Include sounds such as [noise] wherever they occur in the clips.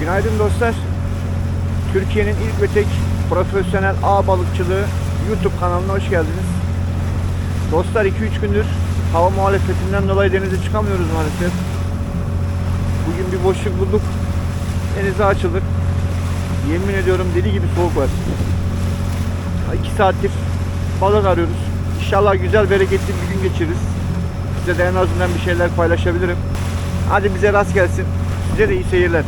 Günaydın dostlar. Türkiye'nin ilk ve tek profesyonel ağ balıkçılığı YouTube kanalına hoş geldiniz. Dostlar 2-3 gündür hava muhalefetinden dolayı denize çıkamıyoruz maalesef. Bugün bir boşluk bulduk. Denize açıldık. Yemin ediyorum deli gibi soğuk var. 2 saattir balık arıyoruz. İnşallah güzel bereketli bir gün geçiririz. Size de en azından bir şeyler paylaşabilirim. Hadi bize rast gelsin. Size de iyi seyirler.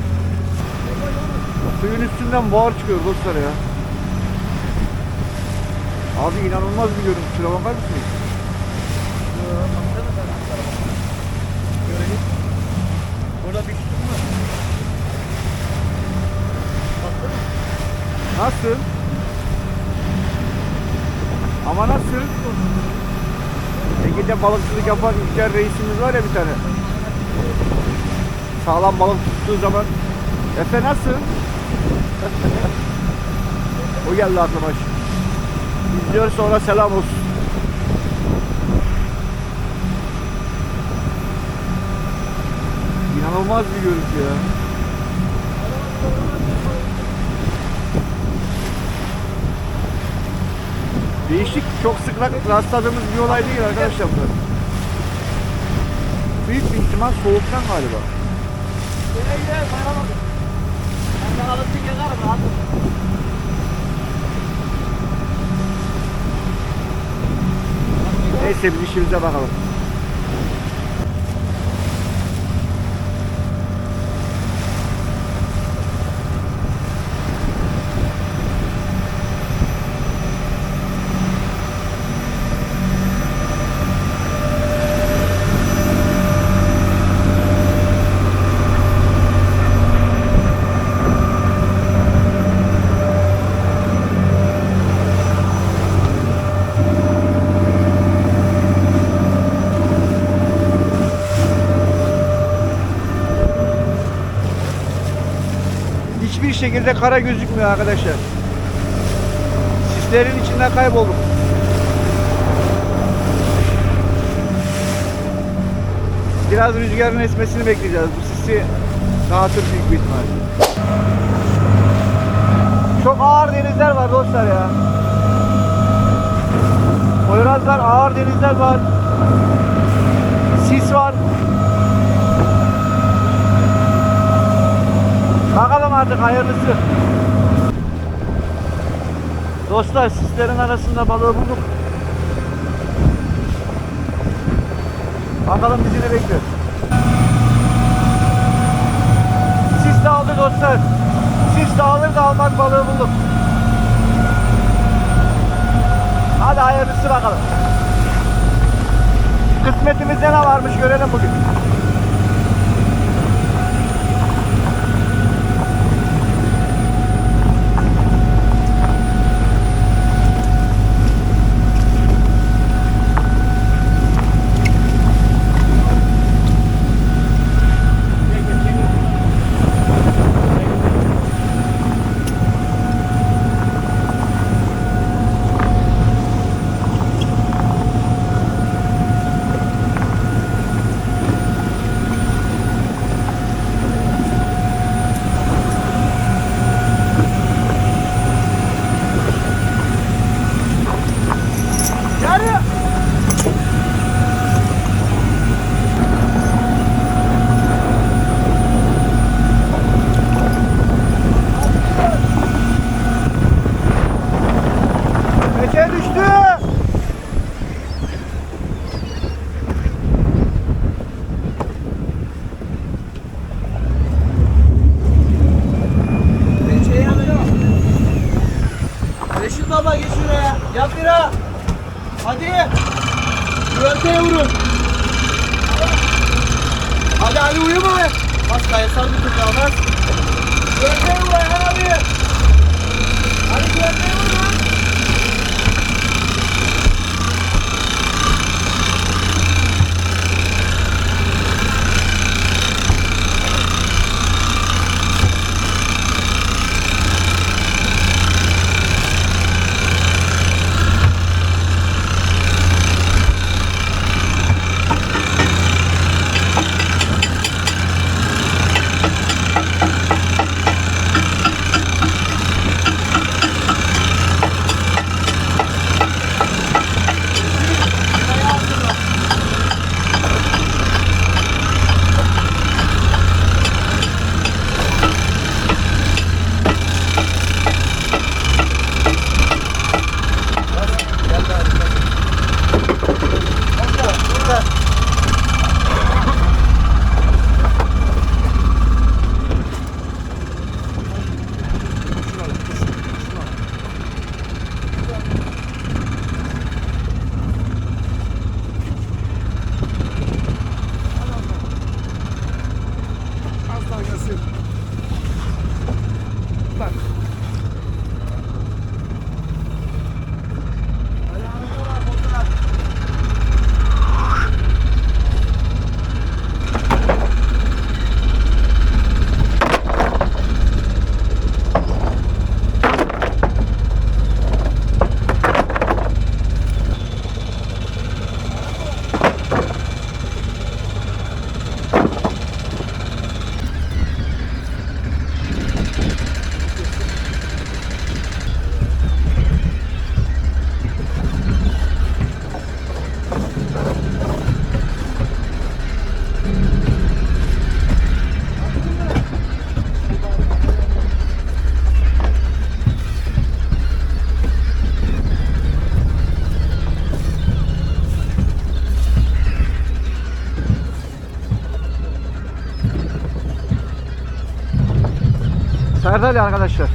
Suyun üstünden buhar çıkıyor dostlar ya. Abi inanılmaz bir görüntü. Şuna bakar mısınız? Burada bir sütun var. Baksana. Nasıl? Ama nasıl? Ege'de balıkçılık yapan İlker reisimiz var ya bir tane. Sağlam balık tuttuğu zaman. Efe nasıl? O geldi aklıma. İzliyor sonra selam olsun. İnanılmaz bir görüntü ya. Değişik, çok sık rastladığımız bir olay değil arkadaşlar bu. Büyük bir ihtimal soğuktan galiba. Nereye gidelim? Neyse biz işimize bakalım. Şekilde kara gözükmüyor arkadaşlar. Sislerin içinde kaybolduk. Biraz rüzgarın esmesini bekleyeceğiz. Bu sisi dağıtır büyük bir ihtimal. Çok ağır denizler var dostlar ya. Poyrazlar, ağır denizler var. Sis var. Bakalım artık hayırlısı. Dostlar sislerin arasında balığı bulduk. Bakalım bizi ne bekliyor. Sis dağıldı dostlar. Sis dağılır da almak balığı bulduk. Hadi hayırlısı bakalım. Kısmetimizde ne varmış görelim bugün. Reşit baba geç şuraya. Yap bira. Hadi. Güverteye vurun. Hadi Ali uyuma be. Bas kayasal bir tık daha bas. Güverteye vur Ayhan abi. Hadi güverteye vur Serdal arkadaşlar.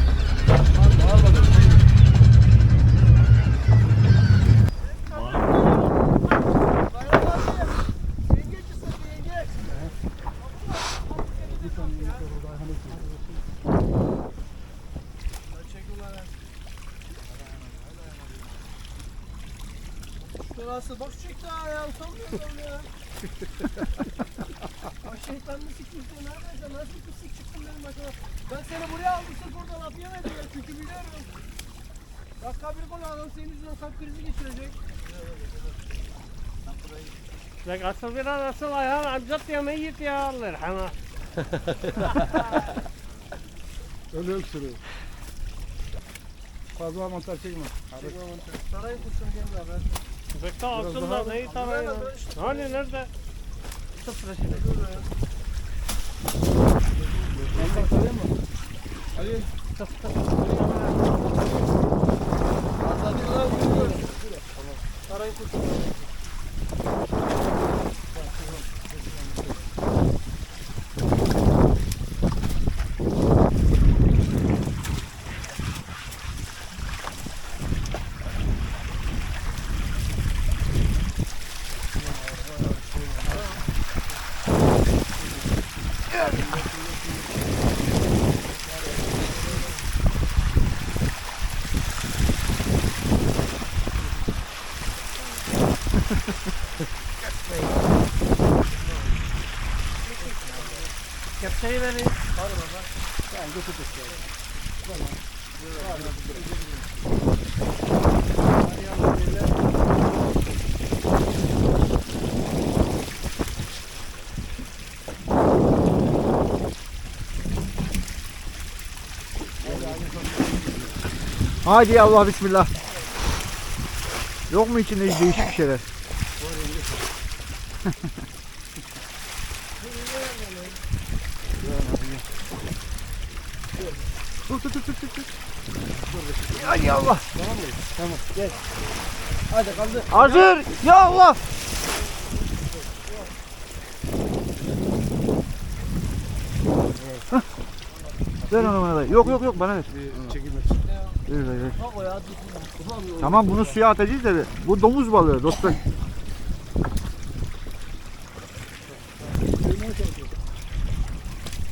Sonrası boş çıktı ha ya utanmıyorum ya. [laughs] Ay şeytan mı sikmişti neredeyse nasıl pislik çıktım benim başıma. Ben seni buraya aldım sırf oradan laf yemedim ya çünkü biliyorum. Dakika bir gol adam senin yüzünden kalp krizi geçirecek. Ya asıl biraz asıl ayağın amcat yemeği yiyip ya Allah rahmet. [laughs] Öyle öksürüyor. Fazla mantar çekme. Sarayın kuşunu geldi abi. Bekle alsınlar neyi tarayın? Hani nerede? Sıfır şimdi. Allah tarayın mı? Ali. Azadillah yürüyor. Tarayın kurtulun. Hadi Allah bismillah. Yok mu içinde değişik bir şeyler? Dur dur dur dur dur. Ya Allah. Hadi kaldı. Hazır. Ya Allah. Ver onu bana da. Yok yok yok bana ver. Ya. Ulan Tamam bunu suya atacağız da bu domuz balığı dostlar.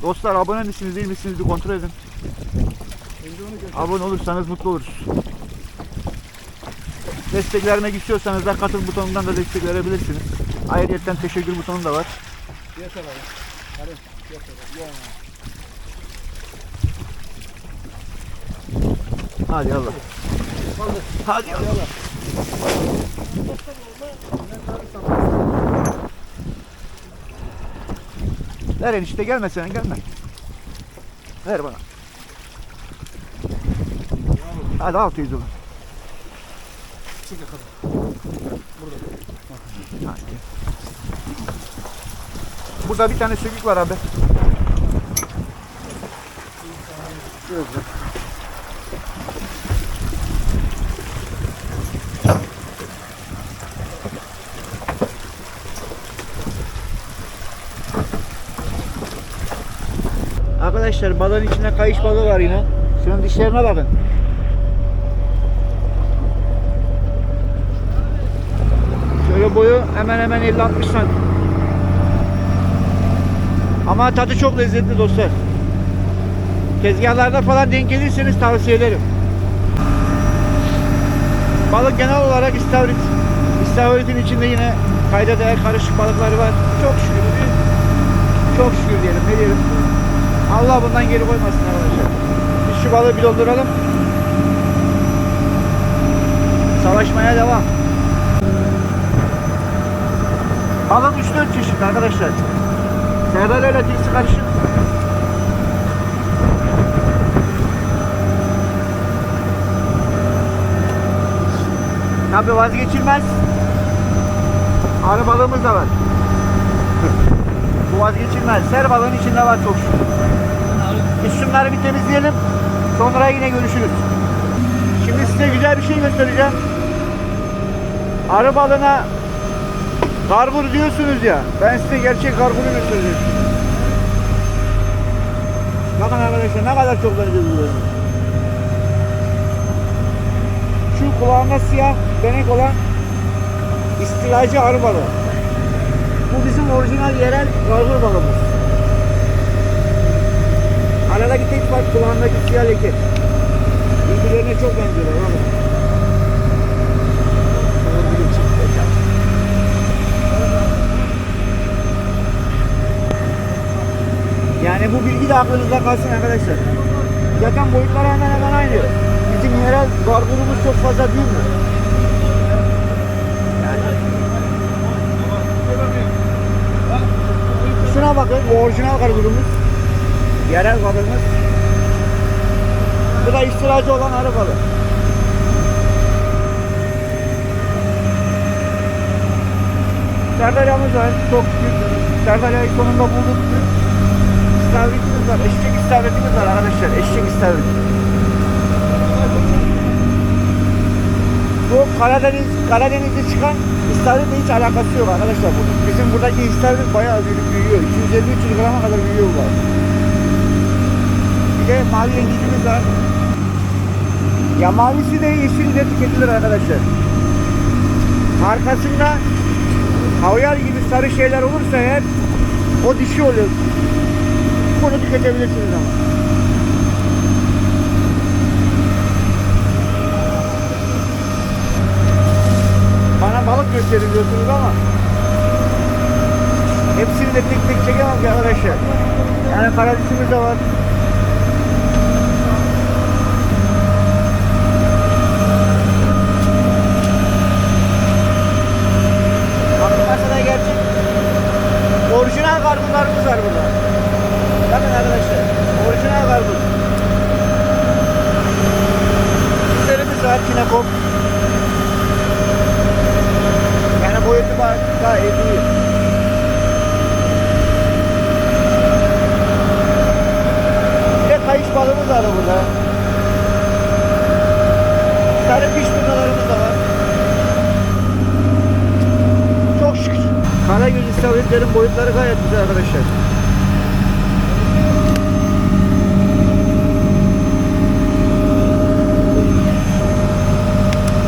Dostlar abone misiniz değil misiniz bir kontrol edin. Abone olursanız mutlu oluruz. Destek vermek istiyorsanız da katıl butonundan da destek verebilirsiniz. Ayrıca teşekkür butonu da var. Yeter abi. Hadi. Yeter. Ya. Hadi Allah. Hadi Allah. Ver enişte gelme sen gelme. Ver bana. Hadi 600 olur. Çık yakala. Hadi. Burada bir tane sökük var abi. Şöyle. Arkadaşlar balığın içinde kayış balığı var yine. Şunun dişlerine bakın. Şöyle boyu hemen hemen 50-60 santim. Ama tadı çok lezzetli dostlar. Tezgahlarda falan denk gelirseniz tavsiye ederim. Balık genel olarak istavrit. İstavritin içinde yine kayda değer karışık balıkları var. Çok şükür. Çok şükür diyelim. Ne diyelim? Allah bundan geri koymasın arkadaşlar. Biz şu balığı bir dolduralım. Savaşmaya devam. Balım 3-4 çeşit arkadaşlar. İle tilsi karışık. Tabi vazgeçilmez. Arı balığımız da var. [laughs] Bu vazgeçilmez. Ser balığın içinde var çok şükür. Biz şunları bir temizleyelim. Sonra yine görüşürüz. Şimdi size güzel bir şey göstereceğim. Arı Karbur diyorsunuz ya. Ben size gerçek karburu göstereceğim. Bakın arkadaşlar ne kadar çok benziyor. Şu kulağında siyah benek olan istilacı arı. Bu bizim orijinal yerel karbur balığımız. Aradaki tek fark kulağındaki siyah leke. Birbirlerine çok benziyorlar. Bakın. Yani bu bilgi de aklınızda kalsın arkadaşlar. Zaten boyutları hemen hemen aynı. Bizim yerel garburumuz çok fazla büyümüyor. Şuna bakın, bu orijinal garburumuz. Yerel balığımız. Bu da istilacı olan arı balığı. Serdarya'mız var, çok büyük. Serdarya'yı sonunda bulduk. İstavritimiz var, eşek istavritimiz var arkadaşlar, eşek istavrit. Bu Karadeniz, Karadeniz'de çıkan istavritle hiç alakası yok arkadaşlar bunun. Bizim buradaki istavrit bayağı büyük büyüyor. 250-300 grama kadar büyüyor bu balık. Bir de mavi yengecimiz var. Ya mavisi de yeşili de tüketilir arkadaşlar. Arkasında havyar gibi sarı şeyler olursa eğer o dişi oluyor. Bunu tüketebilirsiniz ama. Bana balık gösterin diyorsunuz ama hepsini de tek tek çekemem ki arkadaşlar. Yani karadişimiz de var. Bakın masada gerçek orijinal karpuzlarımız var burada. Bakın arkadaşlar orijinal karpuz. Bizlerimiz var kinekop. Yani boyutu var gayet iyi. Bir de kayış balığımız var burada. Sarı piş burnalarımız da var. Çok şükür. İstavritlerin boyutları gayet güzel arkadaşlar.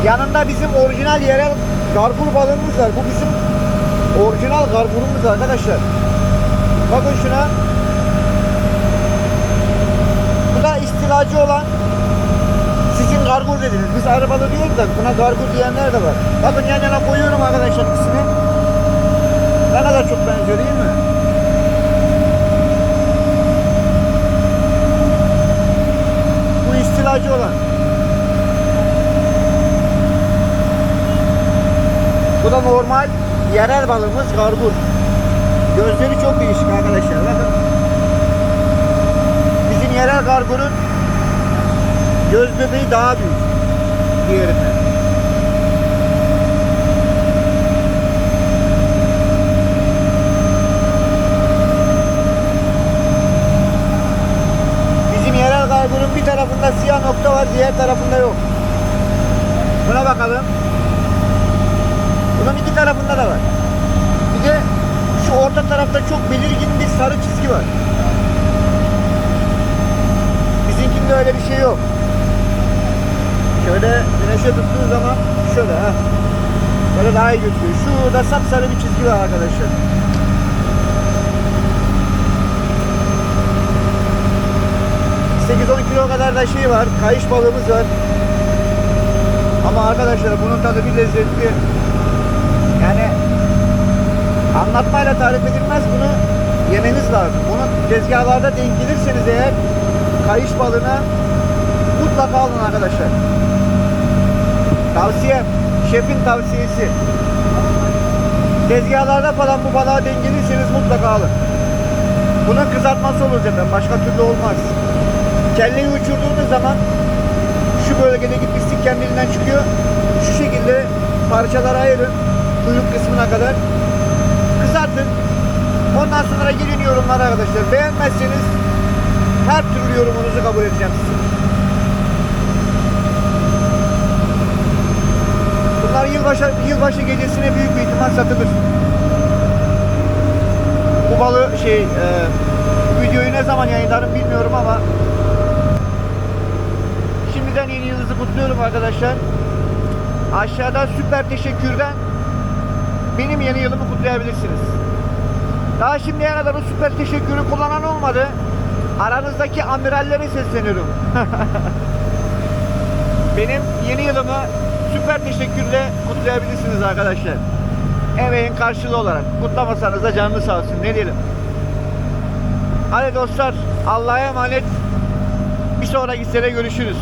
Yanında bizim orijinal yerel garbur balığımız var. Bu bizim orijinal garburumuz arkadaşlar. Bakın şuna. Bu da istilacı olan sizin gargur dediniz. Biz arabalı diyoruz da buna gargur diyenler de var. Bakın yan yana koyuyorum arkadaşlar ikisini. Kadar çok benziyor değil mi? Bu istilacı olan. Bu da normal yerel balığımız gargur. Gözleri çok değişik arkadaşlar. Bakın. Bizim yerel gargurun göz bebeği daha büyük diğerinden. Bizim yerel gargurun bir tarafında siyah nokta var, diğer tarafında yok. Buna bakalım. Bunun iki tarafında da var. Bir de şu orta tarafta çok belirgin bir sarı çizgi var. Bizimkinde öyle bir şey yok. Şöyle güneşe tuttuğu zaman şöyle ha. Böyle daha iyi gözüküyor. Şurada sapsarı bir çizgi var arkadaşlar. O kadar da şey var. Kayış balığımız var. Ama arkadaşlar bunun tadı bir lezzetli. Yani anlatmayla tarif edilmez bunu yemeniz lazım. Bunu tezgahlarda denk gelirseniz eğer kayış balığına mutlaka alın arkadaşlar. Tavsiye, şefin tavsiyesi. Tezgahlarda falan bu balığa denk gelirseniz mutlaka alın. Bunun kızartması olur zaten. Başka türlü olmaz. Kelleyi uçurduğunuz zaman şu bölgedeki pislik kendiliğinden çıkıyor. Şu şekilde parçalara ayırın. Kuyruk kısmına kadar. Kızartın. Ondan sonra girin yorumlara arkadaşlar. Beğenmezseniz her türlü yorumunuzu kabul edeceğim sizin. Bunlar yılbaşı, yılbaşı gecesine büyük bir ihtimal satılır. Bu balı şey e, videoyu ne zaman yayınlarım bilmiyorum ama şimdiden yeni yılınızı kutluyorum arkadaşlar. Aşağıda süper teşekkürden benim yeni yılımı kutlayabilirsiniz. Daha şimdiye kadar o süper teşekkürü kullanan olmadı. Aranızdaki amirallere sesleniyorum. [laughs] benim yeni yılımı süper teşekkürle kutlayabilirsiniz arkadaşlar. Emeğin karşılığı olarak. Kutlamasanız da canlı sağ olsun. Ne diyelim. Hadi dostlar Allah'a emanet. Bir sonraki sene görüşürüz.